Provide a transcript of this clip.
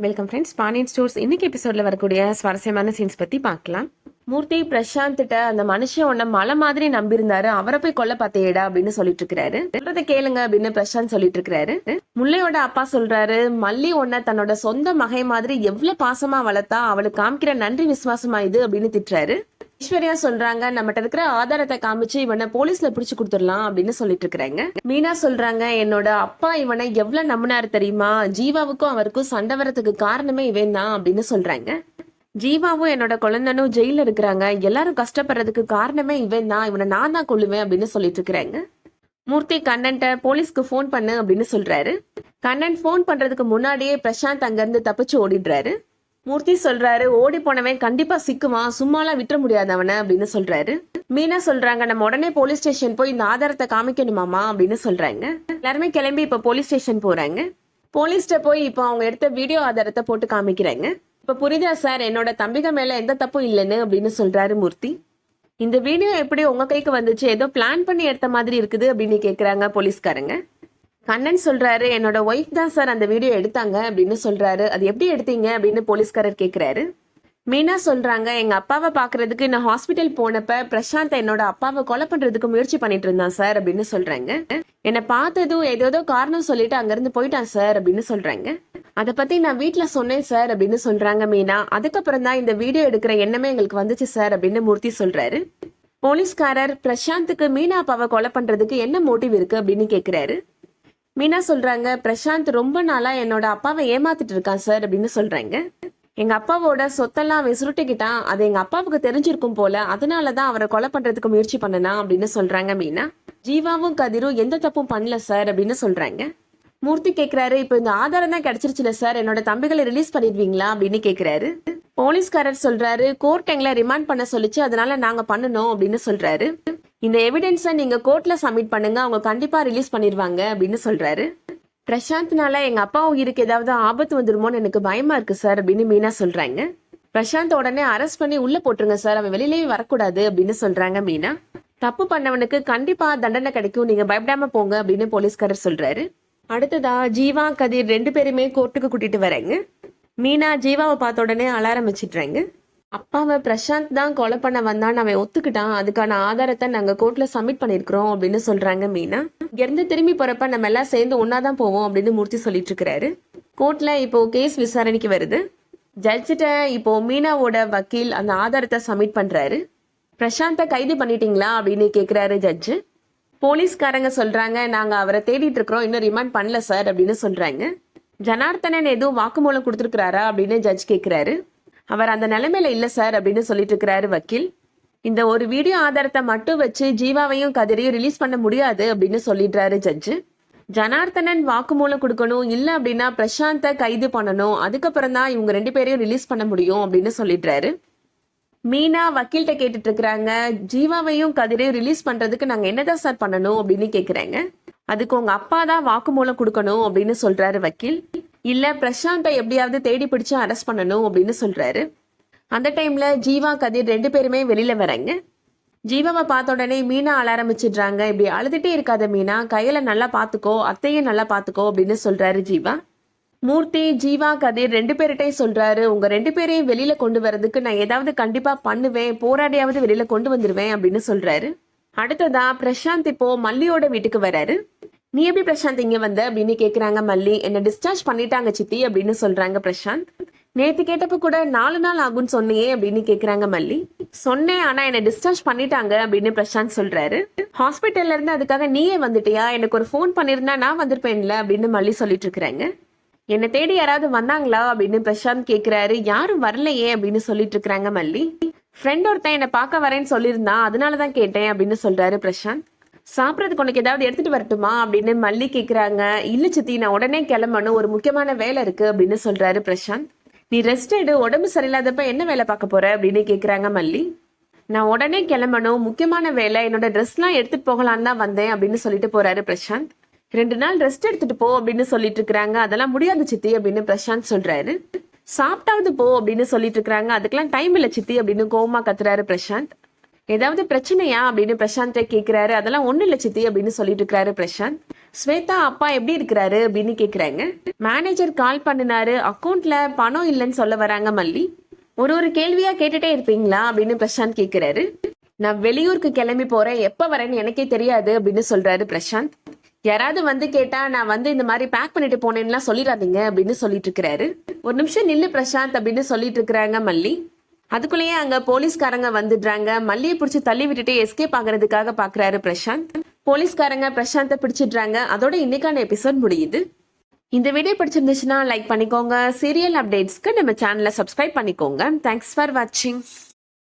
Welcome friends Pandian stores இன்னைக்கு எபிசோட்ல வரக்கூடிய சுவாரஸ்யமான சீன்ஸ் பத்தி பார்க்கலாம். மூர்த்தி பிரசாந்த்கிட்ட அந்த மனுஷன் உன்ன மலை மாதிரி நம்பியிருந்தாரு. அவரை போய் கொல்ல பார்த்தேடா அப்படின்னு சொல்லிட்டு இருக்கிறாரு சொல்றதை கேளுங்க அப்படின்னு பிரசாந்த் சொல்லிட்டு இருக்கிறாரு முல்லையோட அப்பா சொல்றாரு மல்லி உன்ன தன்னோட சொந்த மகை மாதிரி எவ்வளவு பாசமா வளர்த்தா அவளுக்கு காமிக்கிற நன்றி விசுவாசமா இது? அப்படின்னு திட்டுறாரு. ஐஸ்வர்யா சொல்றாங்க நம்மகிட்ட இருக்கிற ஆதாரத்தை காமிச்சு இவனை போலீஸ்ல பிடிச்சு கொடுத்துடலாம் அப்படின்னு சொல்லிட்டு இருக்கிறாங்க. மீனா சொல்றாங்க என்னோட அப்பா இவனை எவ்வளவு நம்பினாரு தெரியுமா? ஜீவாவுக்கும் அவருக்கும் சண்டை வரத்துக்கு காரணமே இவன் தான் அப்படின்னு சொல்றாங்க. ஜீவாவும் என்னோட குழந்தனும் ஜெயில இருக்கிறாங்க. எல்லாரும் கஷ்டப்படுறதுக்கு காரணமே இவன் தான். இவனை நான் தான் கொள்ளுவேன் அப்படின்னு சொல்லிட்டு இருக்கிறாங்க. மூர்த்தி கண்ணன்ட்ட போலீஸ்க்கு ஃபோன் பண்ணு அப்படின்னு சொல்றாரு. கண்ணன் ஃபோன் பண்றதுக்கு முன்னாடியே பிரசாந்த் அங்கிருந்து தப்பிச்சு ஓடிடுறாரு. மூர்த்தி சொல்றாரு ஓடி போனவன் கண்டிப்பா சிக்குவான் சும்மாலாம் விட்டுற முடியாது அவனை அப்படின்னு சொல்றாரு. மீனா சொல்றாங்க நம்ம உடனே போலீஸ் ஸ்டேஷன் போய் இந்த ஆதாரத்தை காமிக்கணுமாமா அப்படின்னு சொல்றாங்க. எல்லாருமே கிளம்பி இப்ப போலீஸ் ஸ்டேஷன் போறாங்க. போலீஸ்ட போய் இப்போ அவங்க எடுத்த வீடியோ ஆதாரத்தை போட்டு காமிக்கிறாங்க. இப்ப புரியுதா சார் என்னோட தம்பிக மேல எந்த தப்பும் இல்லைன்னு அப்படின்னு சொல்றாரு மூர்த்தி. இந்த வீடியோ எப்படி உங்க கைக்கு வந்துச்சு? ஏதோ பிளான் பண்ணி எடுத்த மாதிரி இருக்குது அப்படின்னு கேக்குறாங்க போலீஸ்காரங்க கண்ணன் சொல்றாரு என்னோட ஒய்ஃப் தான் சார் அந்த வீடியோ எடுத்தாங்க அப்படின்னு சொல்றாரு. அது எப்படி எடுத்தீங்க? அப்படின்னு போலீஸ்காரர் கேட்கிறாரு மீனா சொல்றாங்க எங்க அப்பாவை பாக்குறதுக்கு நான் ஹாஸ்பிட்டல் போனப்ப பிரசாந்த் என்னோட அப்பாவை கொலை பண்றதுக்கு முயற்சி பண்ணிட்டு இருந்தான் சார் அப்படின்னு சொல்றாங்க. என்னை பார்த்ததும் ஏதேதோ காரணம் சொல்லிட்டு அங்கிருந்து போயிட்டான் சார் அப்படின்னு சொல்றாங்க. அதை பத்தி நான் வீட்டுல சொன்னேன் சார் அப்படின்னு சொல்றாங்க மீனா. அதுக்கப்புறம் தான் இந்த வீடியோ எடுக்கிற எண்ணமே எங்களுக்கு வந்துச்சு சார் அப்படின்னு மூர்த்தி சொல்றாரு. போலீஸ்காரர் பிரசாந்துக்கு மீனா அப்பாவை கொலை பண்றதுக்கு என்ன மோட்டிவ் இருக்கு? அப்படின்னு கேக்குறாரு. மீனா சொல்றாங்க பிரசாந்த் ரொம்ப நாளா என்னோட அப்பாவை ஏமாத்திட்டு இருக்கான் சார் அப்படின்னு சொல்றாங்க. எங்க அப்பாவோட சொத்தெல்லாம் அவன் சுருட்டிக்கிட்டான் அது எங்க அப்பாவுக்கு தெரிஞ்சிருக்கும் போல அதனாலதான் அவரை கொலை பண்றதுக்கு முயற்சி பண்ணனா அப்படின்னு சொல்றாங்க மீனா. ஜீவாவும் கதிரும் எந்த தப்பும் பண்ணல சார் அப்படின்னு சொல்றாங்க. மூர்த்தி கேக்குறாரு இப்போ இந்த ஆதாரம் தான் கிடைச்சிருச்சுல சார் என்னோட தம்பிகளை ரிலீஸ் பண்ணிடுவீங்களா? அப்படின்னு கேக்குறாரு. போலீஸ்காரர் சொல்றாரு கோர்ட் எங்களை ரிமாண்ட் பண்ண சொல்லிச்சு அதனால நாங்க பண்ணணும் அப்படின்னு சொல்றாரு. இந்த எவிடென்ஸை நீங்கள் கோர்ட்டில் சப்மிட் பண்ணுங்க அவங்க கண்டிப்பாக ரிலீஸ் பண்ணிடுவாங்க அப்படின்னு சொல்கிறாரு பிரசாந்த்னால எங்கள் அப்பா உயிருக்கு ஏதாவது ஆபத்து வந்துருமோன்னு எனக்கு பயமா இருக்கு சார் அப்படின்னு மீனா சொல்கிறாங்க பிரசாந்த் உடனே அரெஸ்ட் பண்ணி உள்ளே போட்டுருங்க சார் அவன் வெளியிலேயே வரக்கூடாது அப்படின்னு சொல்கிறாங்க மீனா. தப்பு பண்ணவனுக்கு கண்டிப்பாக தண்டனை கிடைக்கும் நீங்கள் பயப்படாமல் போங்க அப்படின்னு போலீஸ்காரர் சொல்கிறாரு அடுத்ததா ஜீவா கதிர் ரெண்டு பேருமே கோர்ட்டுக்கு கூட்டிட்டு வராங்க. மீனா ஜீவாவை பார்த்த உடனே அலாரம் ஆரம்பிச்சிடுறாங்க அப்பாவை பிரசாந்த் தான் கொலை பண்ண வந்தான் அவன் ஒத்துக்கிட்டான். அதுக்கான ஆதாரத்தை நாங்க கோர்ட்ல சப்மிட் பண்ணிருக்கிறோம் அப்படின்னு சொல்றாங்க மீனா. இருந்து திரும்பி போறப்ப நம்ம எல்லாம் சேர்ந்து ஒன்னாதான் போவோம் அப்படின்னு மூர்த்தி சொல்லிட்டு இருக்கிறாரு கோர்ட்ல இப்போ கேஸ் விசாரணைக்கு வருது. ஜட்ஜிட்ட இப்போ மீனாவோட வக்கீல் அந்த ஆதாரத்தை சப்மிட் பண்றாரு. பிரசாந்த கைது பண்ணிட்டீங்களா அப்படின்னு கேக்குறாரு ஜட்ஜு போலீஸ்காரங்க சொல்றாங்க நாங்க அவரை தேடிட்டு இருக்கிறோம் இன்னும் ரிமாண்ட் பண்ணல சார் அப்படின்னு சொல்றாங்க. ஜனார்த்தனன் எதுவும் வாக்குமூலம் கொடுத்துருக்கிறாரா அப்படின்னு ஜட்ஜ் கேக்குறாரு. அவர் அந்த நிலைமையில இல்லை சார் அப்படின்னு சொல்லிட்டு இருக்கிறாரு வக்கீல். இந்த ஒரு வீடியோ ஆதாரத்தை மட்டும் வச்சு ஜீவாவையும் கதிரையும் ரிலீஸ் பண்ண முடியாது அப்படின்னு சொல்லிடுறாரு ஜட்ஜு ஜனார்த்தனன் வாக்குமூலம் கொடுக்கணும் இல்லை அப்படின்னா பிரசாந்த கைது பண்ணணும் அதுக்கப்புறம் தான் இவங்க ரெண்டு பேரையும் ரிலீஸ் பண்ண முடியும் அப்படின்னு சொல்லிடுறாரு. மீனா வக்கீல்கிட்ட கேட்டுட்டு இருக்கிறாங்க ஜீவாவையும் கதிரையும் ரிலீஸ் பண்றதுக்கு நாங்க என்னதான் சார் பண்ணணும் அப்படின்னு கேக்குறாங்க. அதுக்கு உங்க அப்பா தான் வாக்குமூலம் கொடுக்கணும் அப்படின்னு சொல்றாரு வக்கீல். இல்ல பிரசாந்தை எப்படியாவது தேடி பிடிச்சு அரெஸ்ட் பண்ணணும் அப்படின்னு சொல்றாரு. அந்த டைம்ல ஜீவா கதிர் ரெண்டு பேருமே வெளியில வராங்க ஜீவாவை பார்த்த உடனே மீனா அழ ஆரம்பிச்சிடுறாங்க. இப்படி அழுதுட்டே இருக்காத மீனா கையில நல்லா பாத்துக்கோ அத்தையும் நல்லா பாத்துக்கோ அப்படின்னு சொல்றாரு ஜீவா. மூர்த்தி ஜீவா கதிர் ரெண்டு பேர்கிட்டையும் சொல்றாரு உங்க ரெண்டு பேரையும் வெளியில கொண்டு வரதுக்கு நான் ஏதாவது கண்டிப்பா பண்ணுவேன் போராடியாவது வெளியில கொண்டு வந்துருவேன் அப்படின்னு சொல்றாரு. அடுத்ததா பிரசாந்த் இப்போ மல்லியோட வீட்டுக்கு வராரு நீ எப்படி பிரசாந்த் இங்க வந்த அப்படின்னு கேக்குறாங்க மல்லி. என்ன டிஸ்சார்ஜ் பண்ணிட்டாங்க சித்தி அப்படின்னு சொல்றாங்க பிரசாந்த். நேத்து கேட்டப்ப கூட நாலு நாள் ஆகும்னு சொன்னியே அப்படின்னு கேக்குறாங்க மல்லி. சொன்னேன் ஆனா என்ன டிஸ்சார்ஜ் பண்ணிட்டாங்க அப்படின்னு பிரசாந்த் சொல்றாரு. ஹாஸ்பிட்டல்ல இருந்து அதுக்காக நீயே வந்துட்டியா? எனக்கு ஒரு ஃபோன் பண்ணிருந்தா நான் வந்திருப்பேன்ல அப்படின்னு மல்லி சொல்லிட்டு இருக்கிறாங்க. என்னை தேடி யாராவது வந்தாங்களா அப்படின்னு பிரசாந்த் கேக்குறாரு. யாரும் வரலையே அப்படின்னு சொல்லிட்டு இருக்கிறாங்க மல்லி. ஃப்ரெண்ட் ஒருத்தன் என்னை பார்க்க வரேன்னு சொல்லியிருந்தான். அதனால தான் கேட்டேன் அப்படின்னு சொல்றாரு பிரசாந்த். சாப்பிட்றதுக்கு உனக்கு ஏதாவது எடுத்துட்டு வரட்டுமா அப்படின்னு மல்லி கேட்குறாங்க இல்லை சித்தி நான் உடனே கிளம்பணும். ஒரு முக்கியமான வேலை இருக்கு அப்படின்னு சொல்றாரு பிரசாந்த். நீ ரெஸ்ட் எடு. உடம்பு சரியில்லாதப்ப என்ன வேலை பார்க்க போற அப்படின்னு கேட்குறாங்க மல்லி. நான் உடனே கிளம்பணும். முக்கியமான வேலை என்னோட ட்ரெஸ்லாம் எடுத்துட்டு போகலான்னு தான் வந்தேன் அப்படின்னு சொல்லிட்டு போறாரு பிரசாந்த். ரெண்டு நாள் ரெஸ்ட் எடுத்துட்டு போ அப்படின்னு சொல்லிட்டு இருக்கிறாங்க. அதெல்லாம் முடியாது சித்தி அப்படின்னு பிரசாந்த் சொல்றாரு. சாப்பிட்டாவது போ அப்படின்னு சொல்லிட்டு இருக்கிறாங்க. அதுக்கெல்லாம் டைம் இல்லை சித்தி அப்படின்னு கோவமா கத்துறாரு பிரசாந்த். ஏதாவது பிரச்சனையா அப்படின்னு பிரசாந்தை கேட்குறாரு அதெல்லாம் ஒன்றும் இல்லை சித்தி அப்படின்னு சொல்லிட்டு இருக்காரு பிரசாந்த். ஸ்வேதா அப்பா எப்படி இருக்கிறாரு? அப்படின்னு கேட்குறாங்க மேனேஜர் கால் பண்ணினாரு. அக்கௌண்ட்ல பணம் இல்லைன்னு சொல்ல வராங்க மல்லி. ஒரு ஒரு கேள்வியா கேட்டுட்டே இருப்பீங்களா? அப்படின்னு பிரசாந்த் கேட்குறாரு நான் வெளியூருக்கு கிளம்பி போறேன். எப்போ வரேன்னு எனக்கே தெரியாது அப்படின்னு சொல்றாரு பிரசாந்த். யாராவது வந்து கேட்டா நான் வந்து இந்த மாதிரி பேக் பண்ணிட்டு போனேன்லாம் சொல்லிடாதீங்க அப்படின்னு சொல்லிட்டு இருக்கிறாரு ஒரு நிமிஷம் நில்லு பிரசாந்த் அப்படின்னு சொல்லிட்டு இருக்கிறாங்க மல்லி. அதுக்குள்ளேயே அங்க போலீஸ்காரங்க வந்துடுறாங்க. மல்லியை பிடிச்சி தள்ளி விட்டுட்டு எஸ்கேப் ஆகிறதுக்காக பாக்குறாரு பிரசாந்த். போலீஸ்காரங்க பிரசாந்தை பிடிச்சிடுறாங்க. அதோட இன்னைக்கான எபிசோட் முடியுது. இந்த வீடியோ பிடிச்சிருந்துச்சுன்னா லைக் பண்ணிக்கோங்க. சீரியல் அப்டேட்ஸ்க்கு நம்ம சேனலை சப்ஸ்கிரைப் பண்ணிக்கோங்க. தேங்க்ஸ் ஃபார் வாட்சிங்